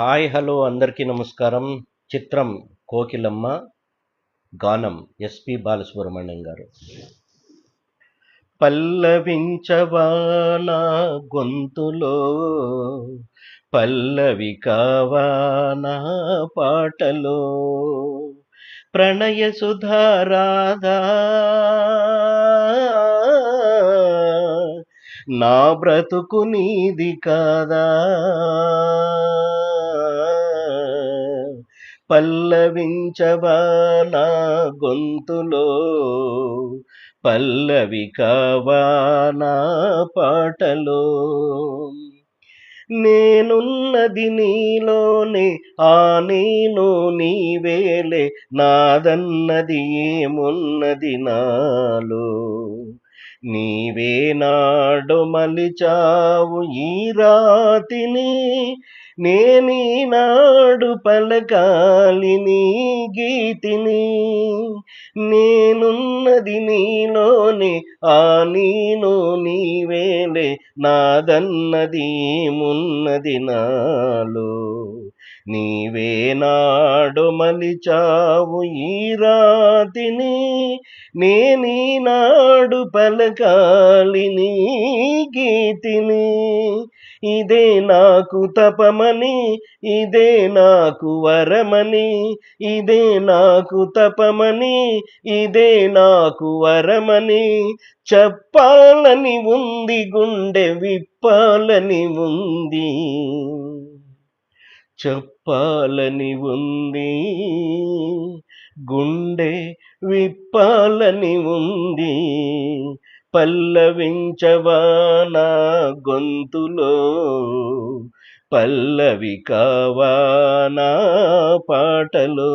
Hi hello అందరికీ నమస్కారం. చిత్రం కోకిలమ్మ గానం ఎస్పి బాలసుబ్రహ్మణ్యం గారు. పల్లవించవానా గొంతులో? పల్లవి కావానా పాటలో? ప్రణయ సుధారాధా నా బ్రతుకు నీది కాదా? పల్లవించవా నా గొంతులో? పల్లవి కావా నా పాటలో? నేనున్నది నీలోనే ఆ నేను నీవేలే నాదన్నది ఏమున్నది నాలో? నీవే నాడు మలిచావు ఈ రాతిని నేనీనాడు పలకాలి నీ గీతిని. నేనున్నది నీలోనే ఆ నీను నీవేలే నాదన్నది మున్నది నాలో. నీవేనాడు మలిచావు ఈ రాతిని నేనీనాడు పలకాలి నీ గీతిని. ఇదే నాకు తపమని ఇదే నాకు వరమని ఇదే నాకు తపమని ఇదే నాకు వరమని. చెప్పాలని ఉంది గుండె విప్పాలని ఉంది. చెప్పాలని ఉంది. గుండె విప్పాలని ఉంది. పల్లవించవానా గొంతులో? పల్లవి కావానా పాటలో?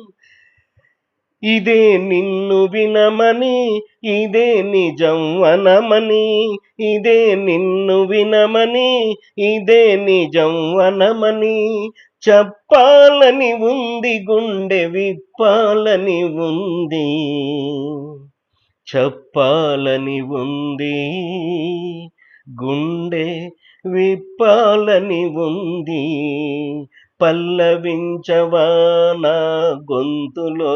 ఇదే నిన్ను వినమని ఇదే నిజం వనమని ఇదే నిన్ను వినమని ఇదే నిజం వనమని చెప్పాలని ఉంది గుండె విప్పాలని ఉంది చెప్పాలని ఉంది గుండె విప్పాలని ఉంది. పల్లవించవా నా గొంతులో?